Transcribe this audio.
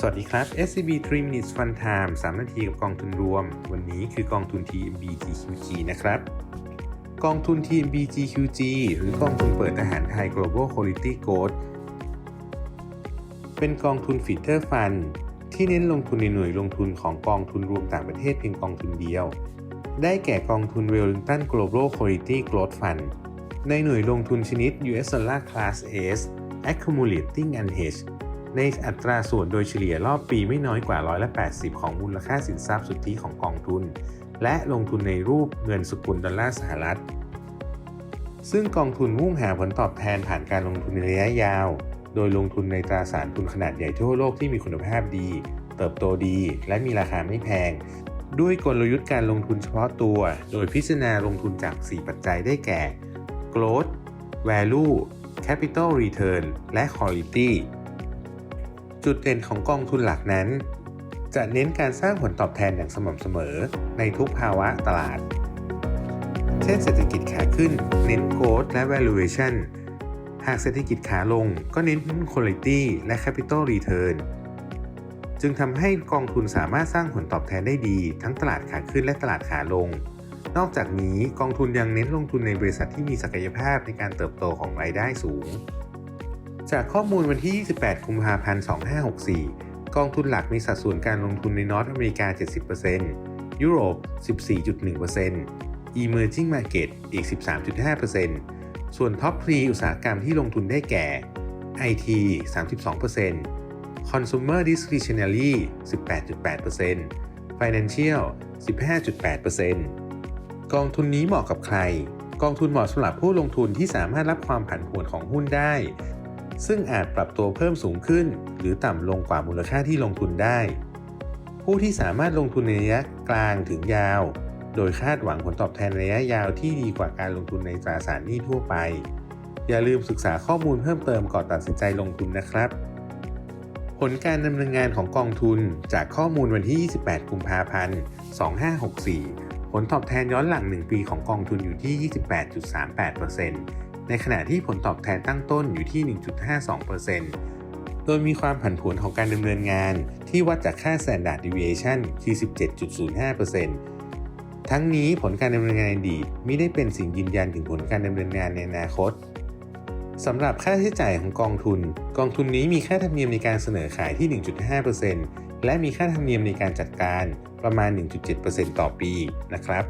สวัสดีครับ SCB 3 minutes fun time 3 นาทีกับกองทุนรวม วันนี้คือกองทุน TMB GQG นะครับ กองทุน TMB GQG หรือกองทุนเปิดทหารไทย Global Quality Growth เป็นกองทุนฟีเตอร์ฟันที่เน้นลงทุนในหน่วยลงทุนของกองทุนรวมต่างประเทศเพียงกองทุนเดียว ได้แก่กองทุน Wellington Global Quality Growth Fund ในหน่วยลงทุนชนิด US Dollar Class S Accumulating Unhedged ในอัตราส่วนโดยเฉลี่ยรอบปีไม่น้อยกว่าร้อยละ80 ของมูลค่าสินทรัพย์สุทธิของกองทุน และลงทุนในรูปเงินสกุลดอลลาร์สหรัฐ ซึ่งกองทุนมุ่งหาผลตอบแทนผ่านการลงทุนในระยะยาว โดยลงทุนในตราสารทุนขนาดใหญ่ทั่วโลกที่มีคุณภาพดี เติบโตดี และมีราคาไม่แพง ด้วยกลยุทธ์การลงทุนเฉพาะตัว โดยพิจารณาลงทุนจาก 4 ปัจจัยได้แก่ growth value capital return และ quality จุดเด่นของกองทุนหลักนั้น จะเน้นการสร้างผลตอบแทนอย่างสม่ำเสมอในทุกภาวะตลาด เช่นเศรษฐกิจขาขึ้น เน้น growth และ valuation หากเศรษฐกิจขาลงก็เน้น quality และ capital return จึงทำให้กองทุนสามารถสร้างผลตอบแทนได้ดี ทั้งตลาดขาขึ้นและตลาดขาลง นอกจากนี้กองทุนยังเน้นลงทุนในบริษัทที่มีศักยภาพในการเติบโตของรายได้สูง จากข้อมูลวันที่ 28 กุมภาพันธ์ 2564 กองทุนหลักมีสัดส่วนการลงทุนในนอร์ทอเมริกา 70%ยุโรป 14.1% Emerging Market อีก 13.5%ส่วนท็อปทรีอุตสาหกรรมที่ลงทุนได้แก่ IT 32% Consumer Discretionary 18.8% Financial 15.8%กองทุนนี้เหมาะกับใคร กองทุนเหมาะสำหรับผู้ลงทุนที่สามารถรับความผันผวนของหุ้นได้ ซึ่งอาจปรับตัวเพิ่มสูงขึ้น หรือต่ำลงกว่ามูลค่าที่ลงทุนได้ ผู้ที่สามารถลงทุนในระยะกลางถึงยาว โดยคาดหวังผลตอบแทนระยะยาวที่ดีกว่าการลงทุนในตราสารหนี้ทั่วไป อย่าลืมศึกษาข้อมูลเพิ่มเติมก่อนตัดสินใจลงทุนนะครับ ผลการดำเนินงานของกองทุนจากข้อมูลวันที่ 28 กุมภาพันธ์ 2564 ผลตอบแทนย้อนหลัง 1 ปีของกองทุนอยู่ที่ 28.38% ในขณะที่ผลตอบแทนตั้งต้นอยู่ที่ 1.52%โดยมีความผันผวนของการดำเนินงานที่วัดจากค่า Standard Deviation ที่17.05%ทั้งนี้ผลการดำเนินงานในอดีตไม่ได้เป็นสิ่งยืนยันถึงผลการดำเนินงานในอนาคตสำหรับค่าใช้จ่ายของกองทุน กองทุนนี้มีค่าธรรมเนียมในการเสนอขายที่ 1.5%และมีค่าธรรมเนียมในการจัดการประมาณ 1.7%ต่อปีนะครับ